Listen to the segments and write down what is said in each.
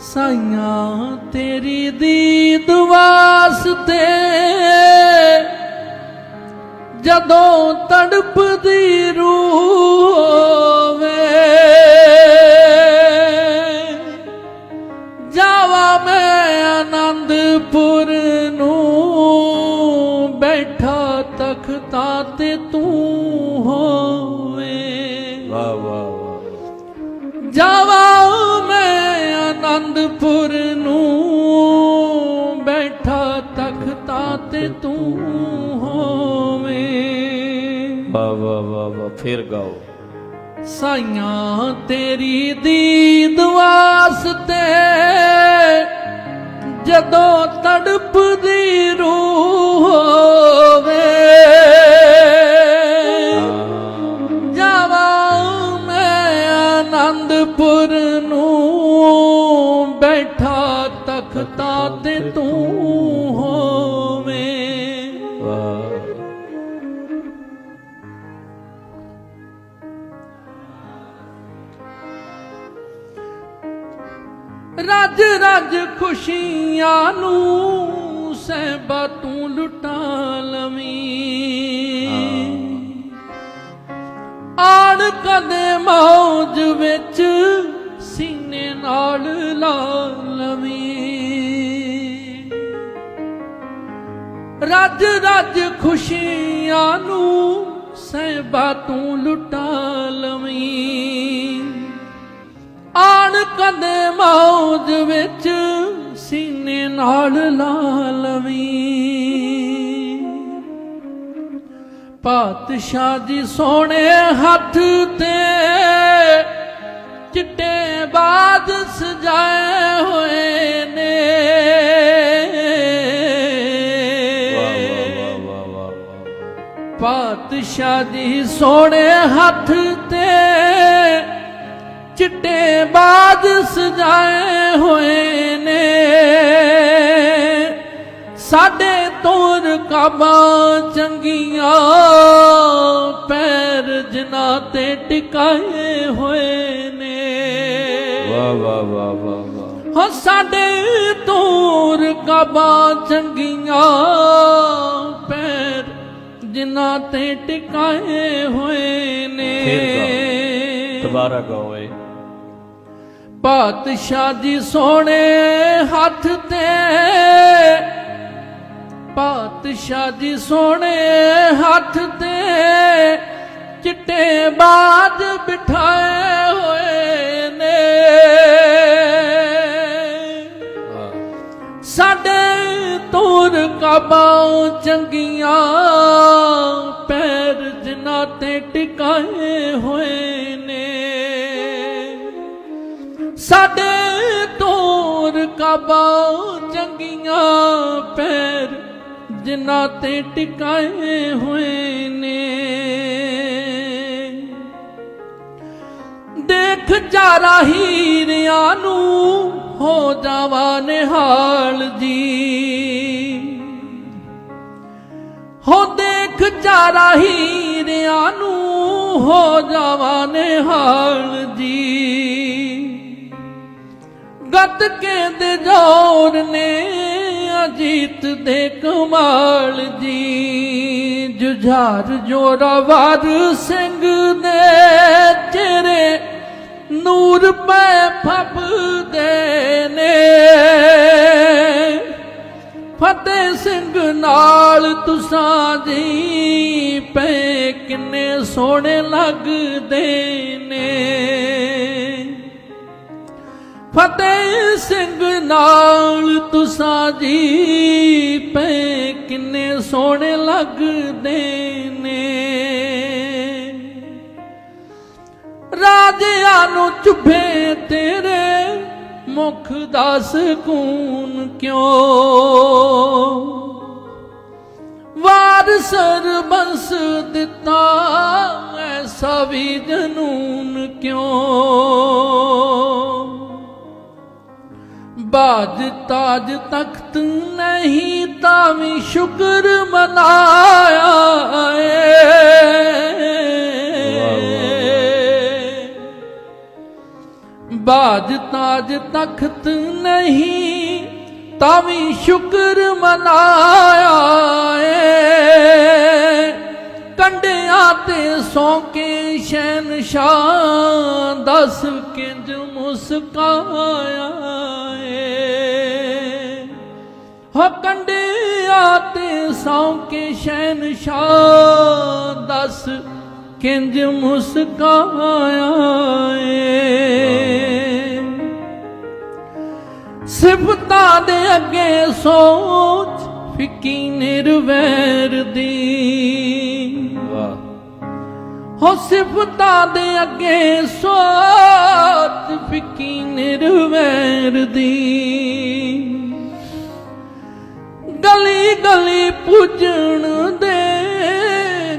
ਸਾਈਆਂ ਤੇਰੀ ਦੀਦ ਵਾਸਤੇ। ਜਦੋਂ ਤੜਪਦੀ ਰੂਹ ਹੋਵੇ ਜਾਵਾ ਮੈਂ ਆਨੰਦਪੁਰ ਨੂੰ। ਬੈਠਾ ਤਖਤਾ ਤੇ ਤੂੰ ਹੋਵੇ। ਵਾਹ ਵਾਹ। ਜਾਵਾ ਆਨੰਦਪੁਰ ਨੂੰ ਬੈਠਾ ਤਖਤਾ ਤੇ ਤੂੰ ਹੋਵੇਂ। ਵਾਹ ਵਾਹ ਵਾਹ ਵਾਹ ਫਿਰ ਗਾਓ। ਸਾਈਆਂ ਤੇਰੀ ਦੀਦ ਵਾਸਤੇ ਜਦੋਂ ਰੱਜ ਰੱਜ ਖੁਸ਼ੀਆਂ ਨੂੰ ਸਹਿਬਾ ਤੂੰ ਲੁਟਾ ਲਵੀਂ। ਆਣ ਕਦੇ ਮੌਜ ਵਿੱਚ ਸੀਨੇ ਨਾਲ ਲਾ ਲਵੀਂ। ਰੱਜ ਰੱਜ ਖੁਸ਼ੀਆਂ ਨੂੰ ਸਹਿਬਾ ਤੂੰ ਲੁਟਾ ਕਦੇ ਮੌਜ ਵਿੱਚ ਸੀਨੇ ਨਾਲ ਲਾ ਲਵੀਂ ਪਾਤਸ਼ਾਹ ਜੀ ਸੋਹਣੇ ਹੱਥ ਤੇ ਚਿੱਟੇ ਬਾਦ ਸਜਾਏ ਹੋਏ ਨੇ। ਪਾਤਸ਼ਾਹ ਜੀ ਸੋਹਣੇ ਹੱਥ ਚਿੱਟੇ ਬਾਜ ਸਜਾਏ ਹੋਏ ਨੇ। ਸਾਡੇ ਤੋਰ ਕਾਬਾ ਚੰਗੀਆਂ ਪੈਰ ਜਿਨ੍ਹਾਂ ਤੇ ਟਿਕਾਏ ਹੋਏ ਨੇ। ਵਾਹ ਵਾਹ ਵਾਹ ਵਾਹ ਹੋ ਸਾਡੇ ਤੋਰ ਕਾਬਾ ਚੰਗੀਆਂ ਪੈਰ ਜਿਨ੍ਹਾਂ ਤੇ ਟਿਕਾਏ ਹੋਏ ਨੇ। ਦੁਬਾਰਾ ਗਾਓ ਪਾਤਸ਼ਾਹ ਜੀ ਸੋਹਣੇ ਹੱਥ ਤੇ। ਪਾਤਸ਼ਾਹ ਜੀ ਸੋਹਣੇ ਹੱਥ ਤੇ ਚਿੱਟੇ ਬਾਜ ਬਿਠਾਏ ਹੋਏ ਨੇ। ਸਾਡੇ ਤੂਰ ਕਾਬਾ ਚੰਗੀਆਂ ਪੈਰ ਜਿਨ੍ਹਾਂ ਤੇ ਟਿਕਾਏ ਹੋਏ ਸਾਡੇ ਤੂਰ ਕਾਬਾ ਚੰਗੀਆਂ ਪੈਰ, ਜਿਨ੍ਹਾਂ ਤੇ ਟਿਕਾਏ ਹੋਏ ਨੇ। ਦੇਖ ਜਾਰਾ ਹੀਰਿਆਂ ਨੂੰ ਹੋ ਜਾਵਾ ਨਿਹਾਲ ਜੀ। ਹੋ ਦੇਖ ਜਾਰਾ ਹੀਰਿਆਂ ਨੂੰ ਹੋ ਜਾਵਾ ਨਿਹਾਲ ਜੀ। ਗੱਤ ਕੇ ਦੇ ਜੋਰ ਨੇ ਅਜੀਤ ਦੇ ਕਮਾਲ ਜੀ, ਜੁਝਾਰ ਜੋਰਾਵਰ ਸਿੰਘ ਦੇ ਚਿਹਰੇ ਨੂਰ ਪੈ ਫੱਬਦੇ ਨੇ। ਫਤਿਹ ਸਿੰਘ ਨਾਲ ਤੁਸਾਂ ਜੀ ਪੈ ਕਿੰਨੇ ਸੋਹਣੇ ਲੱਗਦੇ ਨੇ। ਫਤਿਹ ਸਿੰਘ ਨਾਲ ਤੁਸਾਂ ਜੀ ਪੈ ਕਿੰਨੇ ਸੋਹਣੇ ਲੱਗਦੇ ਨੇ। ਰਾਜਿਆਂ ਨੂੰ ਚੁੱਭੇ ਤੇਰੇ ਮੁਖ ਦਾ ਸਕੂਨ ਕਿਉਂ? ਵਾਰ ਸਰਬੰਸ ਦਿੱਤਾ ਐਸਾ ਵੀ ਜਨੂਨ ਕਿਉਂ? ਬਾਜ ਤਾਜ ਤਖਤ ਨਹੀਂ ਤਾਂ ਵੀ ਸ਼ੁਕਰ ਮਨਾਇਆ ਏ। ਬਾਜ ਤਾਜ ਤਖਤ ਨਹੀਂ ਤਾਂ ਵੀ ਸ਼ੁਕਰ ਮਨਾਇਆ ਏ। ਕੰਡਿਆਂ ਤੇ ਸੌਕੇ ਸ਼ਹਿਨशाह ਦਸ ਕਿੰਜ ਮੁਸਕਾਇਆ ਹੋ ਕੰਡਿਆਂ ਤੇ ਸੌਕੇ ਸ਼ਹਿਨशाह ਦਸ ਕਿੰਜ ਮੁਸਕਾਇਆ ਏ ਸਿਫਤਾਂ ਦੇ ਅੱਗੇ ਸੋਚ ਫਿੱਕੀ ਨਿਰਵੈਰ ਦੀ। ਵਾਹ। ਹੋ ਸਿਫਤਾਂ ਦੇ ਅੱਗੇ ਸੋਚ ਫਿੱਕੀ ਨਿਰਵੈਰ ਦੀ। ਗਲੀ ਗਲੀ ਪੁੱਜਣ ਦੇ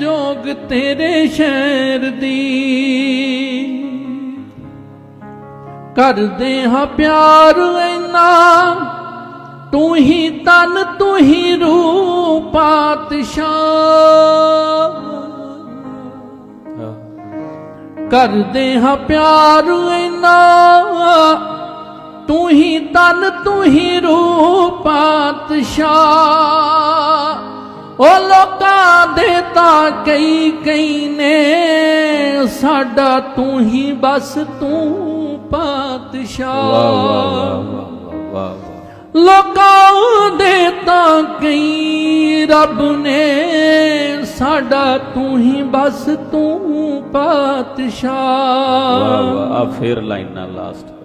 ਜੋਗ ਤੇਰੇ ਸ਼ਹਿਰ ਦੀ ਕਰਦੇ ਹਾਂ ਪਿਆਰ ਇੰਨਾ ਤੂੰ ਹੀ ਤਨ ਤੂੰ ਹੀ ਰੂਪ ਪਾਤਸ਼ਾਹ। ਕਰਦੇ ਹਾਂ ਪਿਆਰ ਇੰਨਾ ਤੂੰ ਹੀ ਤਨ ਤੂੰ ਹੀ ਰੂਪ ਪਾਤਸ਼ਾਹ। ਉਹ ਲੋਕਾਂ ਦੇ ਤਾਂ ਕਈ ਕਈ ਨੇ ਸਾਡਾ ਤੂੰ ਹੀ ਬਸ ਤੂੰ ਪਾਤਸ਼ਾਹ। ਵਾਹ ਵਾਹ ਲੋਕਾਂ ਦੇ ਤਾਂ ਕਈ ਰੱਬ ਨੇ ਸਾਡਾ ਤੂੰ ਹੀ ਬਸ ਤੂੰ ਪਾਤਸ਼ਾਹ। ਵਾਹ ਵਾਹ ਆ ਫੇਰ ਲਾਈਨਾਂ ਲਾਸਟ।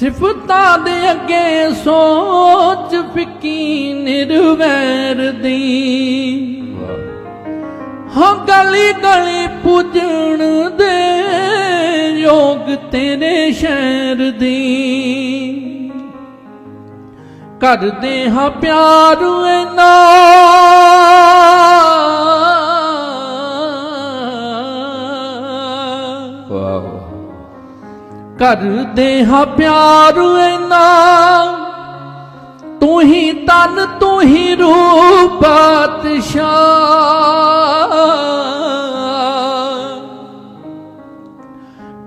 ਸਿਫਤਾਂ ਦੇ ਅੱਗੇ ਸੋਚ ਫਿੱਕੀ ਨਿਰਵੈਰ ਦੀ। ਹਾਂ, ਗਲੀ ਗਲੀ ਪੁੱਜਣ ਦੇ ਯੋਗ ਤੇਰੇ ਸ਼ਹਿਰ ਦੀ। ਕਰਦੇ ਹਾਂ ਪਿਆਰ ਇਨਾ ਕਰਦੇ ਹਾਂ ਪਿਆਰ ਇਨਾ ਤੂੰ ਹੀ ਤਨ ਤੂੰ ਹੀ ਰੂਪ ਪਾਤਸ਼ਾਹ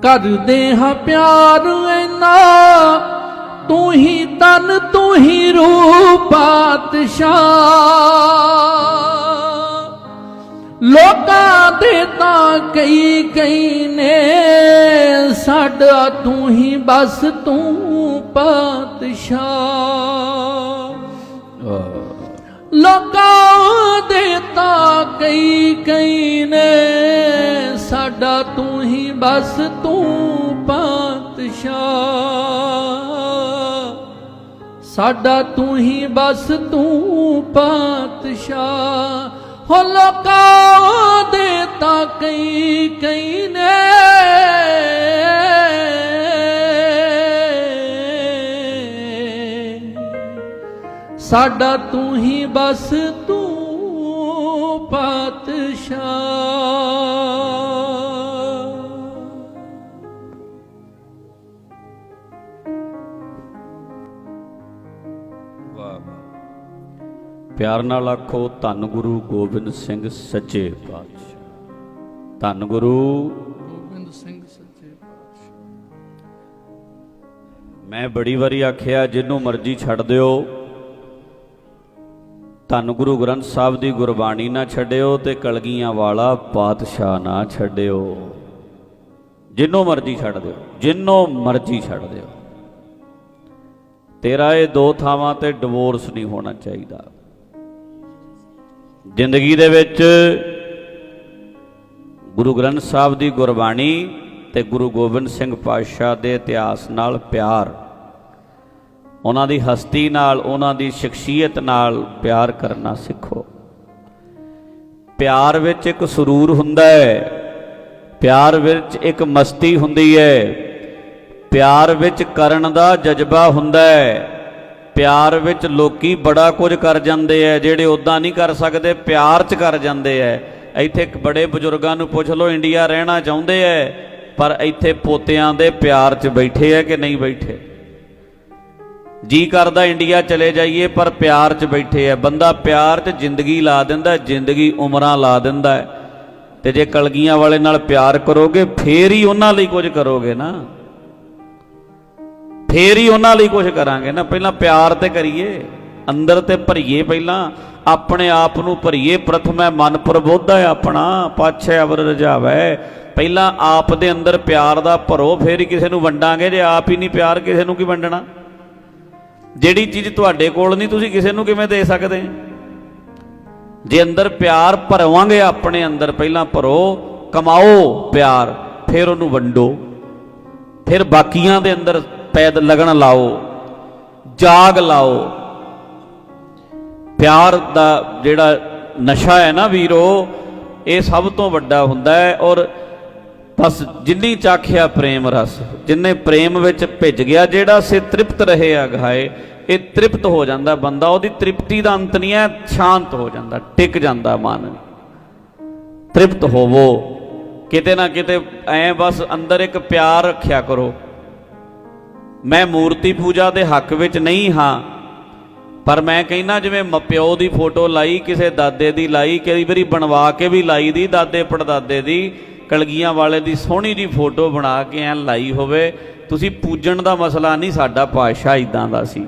ਕਰਦੇ ਹਾਂ ਪਿਆਰ ਇਨਾ ਤੂੰ ਹੀ ਤਨ ਤੂੰ ਹੀ ਰੂਪ ਪਾਤਸ਼ਾਹ ਲੋਕਾਂ ਦੇ ਤਾਂ ਕਈ ਕਈ ਨੇ, ਸਾਡਾ ਤੂੰ ਹੀ ਬਸ ਤੂੰ ਪਾਤਸ਼ਾਹ। ਲੋਕਾਂ ਦੇ ਤਾਂ ਕਈ ਕਈ ਨੇ, ਸਾਡਾ ਤੂੰ ਹੀ ਬਸ ਤੂੰ ਪਾਤਸ਼ਾਹ। ਸਾਡਾ ਤੂੰ ਹੀ ਬਸ ਤੂੰ ਪਾਤਸ਼ਾਹ। ਹੋ ਲੋਕਾਂ ਦੇ ਤਾਂ ਕਈ ਕਈ ਨੇ। ਸਾਡਾ ਤੂੰ ਹੀ ਬਸ ਤੂੰ ਪਾਤਸ਼ਾਹ। ਪਿਆਰ ਨਾਲ ਆਖੋ ਧੰਨ ਗੁਰੂ ਗੋਬਿੰਦ ਸਿੰਘ ਸੱਚੇ ਪਾਤਸ਼ਾਹ। ਧੰਨ ਗੁਰੂ ਗੋਬਿੰਦ ਸਿੰਘ ਸੱਚੇ ਮੈਂ ਬੜੀ ਵਾਰੀ ਆਖਿਆ ਜਿੰਨੂੰ ਮਰਜ਼ੀ ਛੱਡ ਦਿਓ। ਧੰਨ ਗੁਰੂ ਗ੍ਰੰਥ ਸਾਹਿਬ ਦੀ ਗੁਰਬਾਣੀ ਨਾ ਛੱਡਿਓ ਤੇ ਕਲਗੀਆਂ ਵਾਲਾ ਪਾਤਸ਼ਾਹ ਨਾ ਛੱਡਿਓ। ਜਿੰਨੂੰ ਮਰਜ਼ੀ ਛੱਡ ਦਿਓ ਜਿੰਨੂੰ ਮਰਜ਼ੀ ਛੱਡ ਦਿਓ। ਤੇਰਾ ਇਹ ਦੋ ਥਾਵਾਂ ਤੇ ਡਿਵੋਰਸ ਨਹੀਂ ਹੋਣਾ ਚਾਹੀਦਾ। ਜ਼ਿੰਦਗੀ ਦੇ ਵਿੱਚ ਗੁਰੂ ਗ੍ਰੰਥ ਸਾਹਿਬ ਦੀ ਗੁਰਬਾਣੀ ਤੇ ਗੁਰੂ ਗੋਬਿੰਦ ਸਿੰਘ ਪਾਤਸ਼ਾਹ ਦੇ ਇਤਿਹਾਸ ਨਾਲ ਪਿਆਰ, ਉਹਨਾਂ ਦੀ ਹਸਤੀ ਨਾਲ, ਉਹਨਾਂ ਦੀ ਸ਼ਖਸੀਅਤ ਨਾਲ ਪਿਆਰ ਕਰਨਾ ਸਿੱਖੋ। ਪਿਆਰ ਵਿੱਚ ਇੱਕ ਸਰੂਰ ਹੁੰਦਾ ਹੈ, ਪਿਆਰ ਵਿੱਚ ਇੱਕ ਮਸਤੀ ਹੁੰਦੀ ਹੈ, ਪਿਆਰ ਵਿੱਚ ਕਰਨ ਦਾ ਜਜ਼ਬਾ ਹੁੰਦਾ ਹੈ। ਪਿਆਰ ਵਿੱਚ ਲੋਕੀ ਬੜਾ ਕੁਝ ਕਰ ਜਾਂਦੇ ਐ, ਜਿਹੜੇ ਉਦਾਂ ਨਹੀਂ ਕਰ ਸਕਦੇ, ਪਿਆਰ 'ਚ ਕਰ ਜਾਂਦੇ ਐ। ਇੱਥੇ ਬੜੇ ਬਜ਼ੁਰਗਾਂ ਨੂੰ ਪੁੱਛ ਲਓ, ਇੰਡੀਆ ਰਹਿਣਾ ਚਾਹੁੰਦੇ ਐ, ਪਰ ਇੱਥੇ ਪੋਤਿਆਂ ਦੇ ਪਿਆਰ 'ਚ ਬੈਠੇ ਐ ਕਿ ਨਹੀਂ ਬੈਠੇ? ਜੀ ਕਰਦਾ ਇੰਡੀਆ ਚਲੇ ਜਾਈਏ, ਪਰ ਪਿਆਰ 'ਚ ਬੈਠੇ ਐ। ਬੰਦਾ ਪਿਆਰ 'ਚ ਜ਼ਿੰਦਗੀ ਲਾ ਦਿੰਦਾ, ਜ਼ਿੰਦਗੀ ਉਮਰਾਂ ਲਾ ਦਿੰਦਾ ਹੈ ਤੇ ਜੇ ਕਲਗੀਆਂ ਵਾਲੇ ਨਾਲ ਪਿਆਰ ਕਰੋਗੇ, ਫੇਰ ਹੀ ਉਹਨਾਂ ਲਈ ਕੁਝ ਕਰੋਗੇ ਨਾ। ਫੇਰ ਹੀ ਉਹਨਾਂ ਲਈ ਕੁਝ ਕਰਾਂਗੇ। ਨਾ ਪਹਿਲਾਂ ਪਿਆਰ ਤੇ ਕਰੀਏ, ਅੰਦਰ ਤੇ ਭਰੀਏ ਪਹਿਲਾਂ, ਆਪਣੇ ਆਪ ਨੂੰ ਭਰੀਏ। ਪ੍ਰਥਮ ਹੈ ਮਨ ਪ੍ਰਬੋਧਾ ਆਪਣਾ, ਪਾਛੈ ਅਵਰ ਰਜਾਵੈ। ਪਹਿਲਾਂ ਆਪ ਦੇ ਅੰਦਰ ਪਿਆਰ ਦਾ ਭਰੋ, ਫੇਰ ਹੀ ਕਿਸੇ ਨੂੰ ਵੰਡਾਂਗੇ। ਜੇ ਆਪ ਹੀ ਨਹੀਂ ਪਿਆਰ, ਕਿਸੇ ਨੂੰ ਕੀ ਵੰਡਣਾ? ਜਿਹੜੀ ਚੀਜ਼ ਤੁਹਾਡੇ ਕੋਲ ਨਹੀਂ, ਤੁਸੀਂ ਕਿਸੇ ਨੂੰ ਕਿਵੇਂ ਦੇ ਸਕਦੇ? ਜੇ ਅੰਦਰ ਪਿਆਰ ਭਰਵਾਂਗੇ ਆਪਣੇ ਅੰਦਰ, ਪਹਿਲਾਂ ਭਰੋ, ਕਮਾਓ ਪਿਆਰ, ਫਿਰ ਉਹਨੂੰ ਵੰਡੋ। ਫਿਰ ਬਾਕੀਆਂ ਦੇ ਅੰਦਰ ਪੈਦ ਲਗਣ ਲਾਓ, ਜਾਗ ਲਾਓ। ਪਿਆਰ ਦਾ ਜਿਹੜਾ ਨਸ਼ਾ ਹੈ ਨਾ ਵੀਰੋ, ਇਹ ਸਭ ਤੋਂ ਵੱਡਾ ਹੁੰਦਾ ਹੈ ਔਰ ਬਸ ਜਿੰਨੀ ਚਾਖਿਆ ਪ੍ਰੇਮ ਰਸ, ਜਿੰਨੇ ਪ੍ਰੇਮ ਵਿੱਚ ਭਿੱਜ ਗਿਆ, ਜਿਹੜਾ ਸੇ ਤ੍ਰਿਪਤ ਰਹੇ ਅਗਾਏ ਇਹ ਤ੍ਰਿਪਤ ਹੋ ਜਾਂਦਾ ਬੰਦਾ, ਉਹਦੀ ਤ੍ਰਿਪਤੀ ਦਾ ਅੰਤ ਨਹੀਂ ਹੈ, ਸ਼ਾਂਤ ਹੋ ਜਾਂਦਾ, ਟਿਕ ਜਾਂਦਾ ਮਨ। ਤ੍ਰਿਪਤ ਹੋਵੋ, ਕਿਤੇ ਨਾ ਕਿਤੇ ਐ ਬਸ ਅੰਦਰ ਇੱਕ ਪਿਆਰ ਰੱਖਿਆ ਕਰੋ। ਮੈਂ ਮੂਰਤੀ ਪੂਜਾ ਦੇ ਹੱਕ ਵਿੱਚ ਨਹੀਂ ਹਾਂ, ਪਰ ਮੈਂ ਕਹਿੰਦਾ ਜਿਵੇਂ ਮ- ਪਿਓ ਦੀ ਫੋਟੋ ਲਾਈ, ਕਿਸੇ ਦਾਦੇ ਦੀ ਲਾਈ, ਕਈ ਵਾਰੀ ਬਣਵਾ ਕੇ ਵੀ ਲਾਈ ਦੀ, ਦਾਦੇ ਪੜਦਾਦੇ ਦੀ, ਕਲਗੀਆਂ ਵਾਲੇ ਦੀ ਸੋਹਣੀ ਜੀ ਫੋਟੋ ਬਣਾ ਕੇ ਐ ਲਾਈ ਹੋਵੇ। ਤੁਸੀਂ ਪੂਜਣ ਦਾ ਮਸਲਾ ਨਹੀਂ, ਸਾਡਾ ਪਾਤਸ਼ਾਹ ਇਦਾਂ ਦਾ ਸੀ।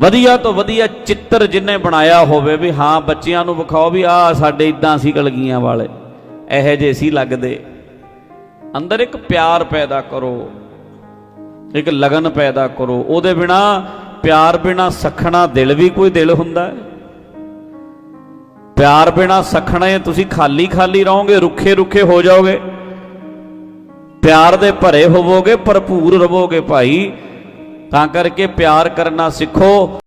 ਵਧੀਆ ਤੋਂ ਵਧੀਆ ਚਿੱਤਰ ਜਿੰਨੇ ਬਣਾਇਆ ਹੋਵੇ ਵੀ ਹਾਂ, ਬੱਚਿਆਂ ਨੂੰ ਵਿਖਾਓ ਵੀ ਆਹ ਸਾਡੇ ਇਦਾਂ ਸੀ ਕਲਗੀਆਂ ਵਾਲੇ। ਇਹੋ ਜਿਹੇ ਸੀ ਲੱਗਦੇ। ਅੰਦਰ ਇੱਕ ਪਿਆਰ ਪੈਦਾ ਕਰੋ। ਇੱਕ ਲਗਨ ਪੈਦਾ ਕਰੋ। ਉਹਦੇ ਬਿਨਾ ਪਿਆਰ ਬਿਨਾ ਸਖਣਾ ਦਿਲ ਵੀ ਕੋਈ ਦਿਲ ਹੁੰਦਾ ਹੈ। ਪਿਆਰ ਬਿਨਾ ਸਖਣਾ ਹੈ ਤੁਸੀਂ ਖਾਲੀ ਖਾਲੀ ਰਹੋਗੇ, ਰੁੱਖੇ ਰੁੱਖੇ ਹੋ ਜਾਓਗੇ। ਪਿਆਰ ਦੇ ਭਰੇ ਹੋਵੋਗੇ, ਭਰਪੂਰ ਰਵੋਗੇ ਭਾਈ। ਤਾਂ ਕਰਕੇ ਪਿਆਰ ਕਰਨਾ ਸਿੱਖੋ।